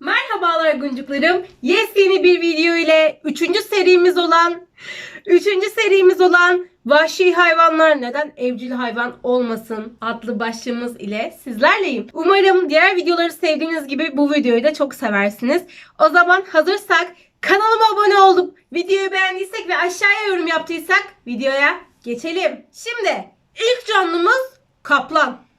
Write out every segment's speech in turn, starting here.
Merhabalar guncuklarım. Yepyeni bir video ile 3. serimiz olan 3. serimiz olan Vahşi hayvanlar neden evcil hayvan olmasın adlı başlığımız ile sizlerleyim. Umarım diğer videoları sevdiğiniz gibi bu videoyu da çok seversiniz. O zaman hazırsak kanalıma abone olup videoyu beğendiysek ve aşağıya yorum yaptıysak videoya geçelim. Şimdi ilk canlımız kaplan.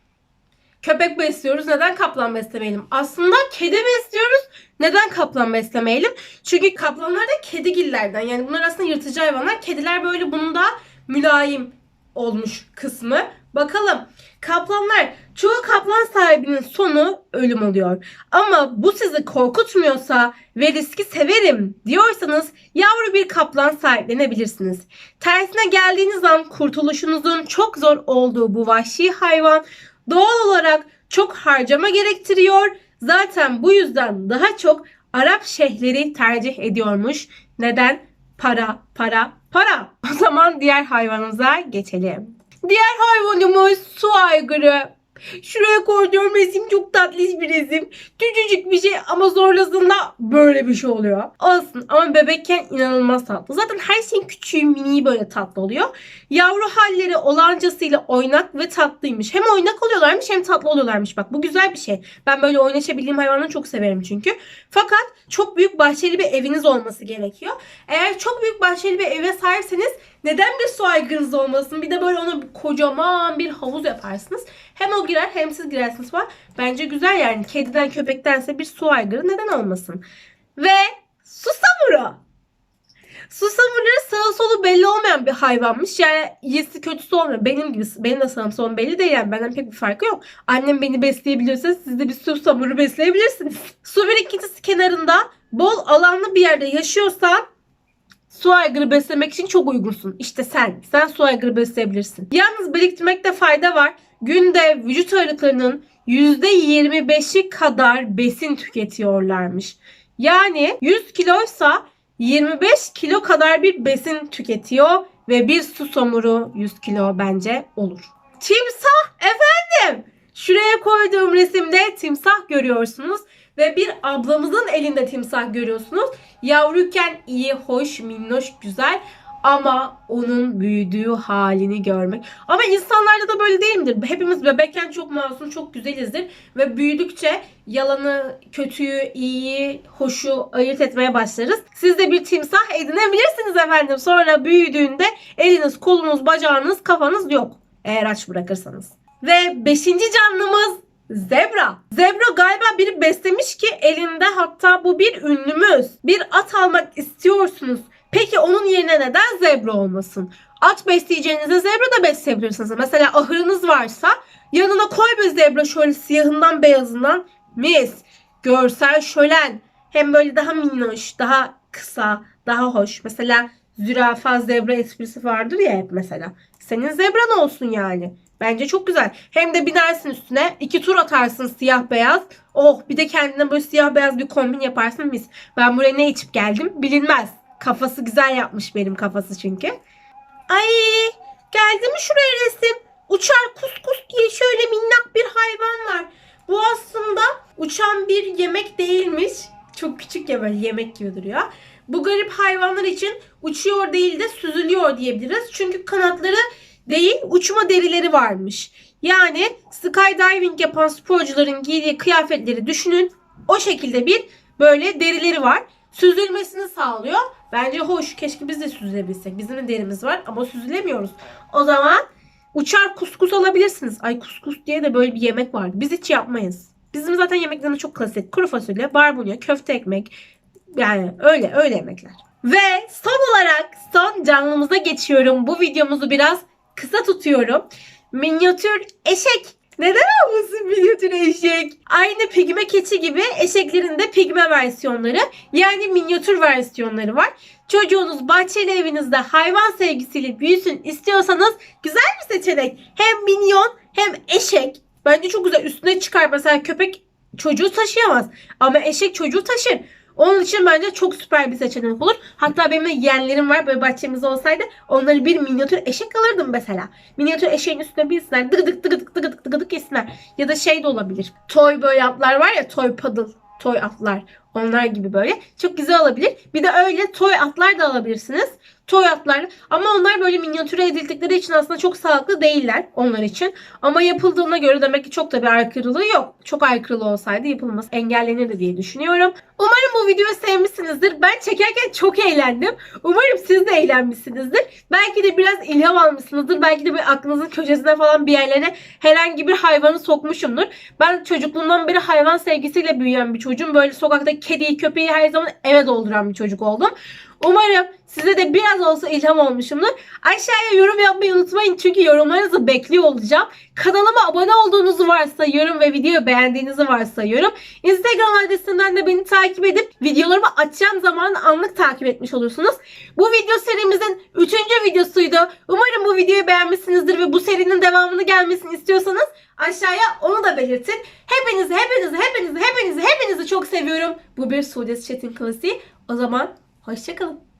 Köpek besliyoruz. Neden kaplan beslemeyelim? Aslında kedi besliyoruz. Neden kaplan beslemeyelim? Çünkü kaplanlar da kedigillerden. Yani bunlar aslında yırtıcı hayvanlar. Kediler böyle bunun da mülayim olmuş kısmı. Bakalım. Kaplanlar, çoğu kaplan sahibinin sonu ölüm oluyor. Ama bu sizi korkutmuyorsa ve riski severim diyorsanız yavru bir kaplan sahiplenebilirsiniz. Tersine geldiğiniz an kurtuluşunuzun çok zor olduğu bu vahşi hayvan doğal olarak çok harcama gerektiriyor. Zaten bu yüzden daha çok Arap şeyhleri tercih ediyormuş. Neden? Para, para, para. O zaman diğer hayvanımıza geçelim. Diğer hayvanımız su aygırı. Şuraya koyduğum resim çok tatlış bir resim. Küçücük bir şey ama zorladığında böyle bir şey oluyor. Olsun ama bebekken inanılmaz tatlı. Zaten her şeyin küçüğü mini böyle tatlı oluyor. Yavru halleri olancasıyla oynak ve tatlıymış. Hem oynak oluyorlarmış hem tatlı oluyorlarmış. Bak bu güzel bir şey. Ben böyle oynaşabildiğim hayvanları çok severim çünkü. Fakat çok büyük bahçeli bir eviniz olması gerekiyor. Eğer çok büyük bahçeli bir eve sahipseniz neden bir su aygırınız olmasın? Bir de böyle ona kocaman bir havuz yaparsınız. Hem o girer hem siz girersiniz falan. Bence güzel yani. Kediden köpektense bir su aygırı neden olmasın? Ve susamuru. Susamurları sağı solu belli olmayan bir hayvanmış. Yani iyisi kötüsü olmuyor. Benim gibi benim de sağım solum belli değil yani. Benden pek bir farkı yok. Annem beni besleyebiliyorsa siz de bir susamuru besleyebilirsiniz. Su birikintisi kenarında bol alanlı bir yerde yaşıyorsan su aygırı beslemek için çok uygunsun. İşte sen. Sen su aygırı besleyebilirsin. Yalnız biriktirmekte fayda var. Günde vücut ağırlıklarının %25'i kadar besin tüketiyorlarmış. Yani 100 kiloysa 25 kilo kadar bir besin tüketiyor ve bir su somuru 100 kilo bence olur. Timsah efendim. Şuraya koyduğum resimde timsah görüyorsunuz ve bir ablamızın elinde timsah görüyorsunuz. Yavruyken iyi, hoş, minnoş, güzel ama onun büyüdüğü halini görmek. Ama insanlarda da böyle değil midir? Hepimiz bebekken çok masum, çok güzelizdir ve büyüdükçe yalanı, kötüyü, iyiyi, hoşu ayırt etmeye başlarız. Siz de bir timsah edinebilirsiniz efendim. Sonra büyüdüğünde eliniz, kolunuz, bacağınız, kafanız yok. Eğer aç bırakırsanız. Ve beşinci canlımız Zebra. Zebra galiba biri beslemiş ki elinde hatta bu bir ünlümüz. Bir at almak istiyorsunuz. Peki onun yerine neden zebra olmasın? At besleyeceğinize zebra da besleyebilirsiniz. Mesela ahırınız varsa yanına koy bir zebra şöyle siyahından beyazından mis. Görsel şölen. Hem böyle daha minnoş, daha kısa, daha hoş. Mesela zürafa zebra esprisi vardır ya hep mesela. Senin zebran olsun yani. Bence çok güzel. Hem de binersin üstüne. iki tur atarsın siyah beyaz. Oh bir de kendine böyle siyah beyaz bir kombin yaparsın mis. Ben buraya ne içip geldim bilinmez. Kafası güzel yapmış benim kafası çünkü. Ay geldi mi şuraya resim? Uçar kus kus diye şöyle minnak bir hayvan var. Bu aslında uçan bir yemek değilmiş. Çok küçük ya böyle yemek gibi duruyor. Bu garip hayvanlar için uçuyor değil de süzülüyor diyebiliriz. Çünkü kanatları değil uçma derileri varmış. Yani skydiving yapan sporcuların giydiği kıyafetleri düşünün. O şekilde bir böyle derileri var. Süzülmesini sağlıyor. Bence hoş. Keşke biz de süzülebilsek. Bizim de derimiz var ama süzülemiyoruz. O zaman uçar kuskus alabilirsiniz. Ay kuskus diye de böyle bir yemek vardı. Biz hiç yapmayız. Bizim zaten yemeklerimiz çok klasik. Kuru fasulye, barbunya, köfte ekmek. Yani öyle öyle yemekler. Ve son olarak son canlımıza geçiyorum. Bu videomuzu biraz kısa tutuyorum. Minyatür eşek. Neden olmasın minyatür eşek? Aynı pigme keçi gibi eşeklerin de pigme versiyonları yani minyatür versiyonları var. Çocuğunuz bahçeli evinizde hayvan sevgisiyle büyüsün istiyorsanız güzel bir seçenek. Hem minyon hem eşek. Bence çok güzel. Üstüne çıkar mesela köpek çocuğu taşıyamaz. Ama eşek çocuğu taşır. Onun için bence çok süper bir seçenek olur. Hatta benim de yeğenlerim var böyle bahçemizde olsaydı onları bir minyatür eşek alırdım mesela. Minyatür eşeğin üstüne binsinler dıgıdık dıgıdık dıgıdık dıgıdık yesinler. Ya da şey de olabilir. Toy böyle atlar var ya toy paddle. toy atlar. Onlar gibi böyle. Çok güzel olabilir. Bir de öyle toy atlar da alabilirsiniz. Toy atlar ama onlar böyle minyatüre edildikleri için aslında çok sağlıklı değiller onlar için. Ama yapıldığına göre demek ki çok da bir aykırılığı yok. Çok aykırılı olsaydı yapılması engellenirdi diye düşünüyorum. Umarım bu videoyu sevmişsinizdir. Ben çekerken çok eğlendim. Umarım siz de eğlenmişsinizdir. Belki de biraz ilham almışsınızdır. Belki de bir aklınızın köşesine falan bir yerlerine herhangi bir hayvanı sokmuşumdur. Ben çocukluğumdan beri hayvan sevgisiyle büyüyen bir çocuğum. Böyle sokakta kediyi, köpeği her zaman eve dolduran bir çocuk oldum. Umarım size de biraz olsa ilham olmuşumdur. Aşağıya yorum yapmayı unutmayın çünkü yorumlarınızı bekliyor olacağım. Kanalıma abone olduğunuzu varsayıyorum ve videoyu beğendiğinizi varsayıyorum. Instagram adresinden de beni takip edip videolarımı açacağım zaman anlık takip etmiş olursunuz. Bu video serimizin 3. videosuydu. Umarım bu videoyu beğenmişsinizdir ve bu serinin devamını gelmesini istiyorsanız aşağıya onu da belirtin. Hepinizi, hepinizi, hepinizi, hepinizi, hepinizi çok seviyorum. Bu bir Sudes Chat'in klasiği. O zaman hoşçakalın.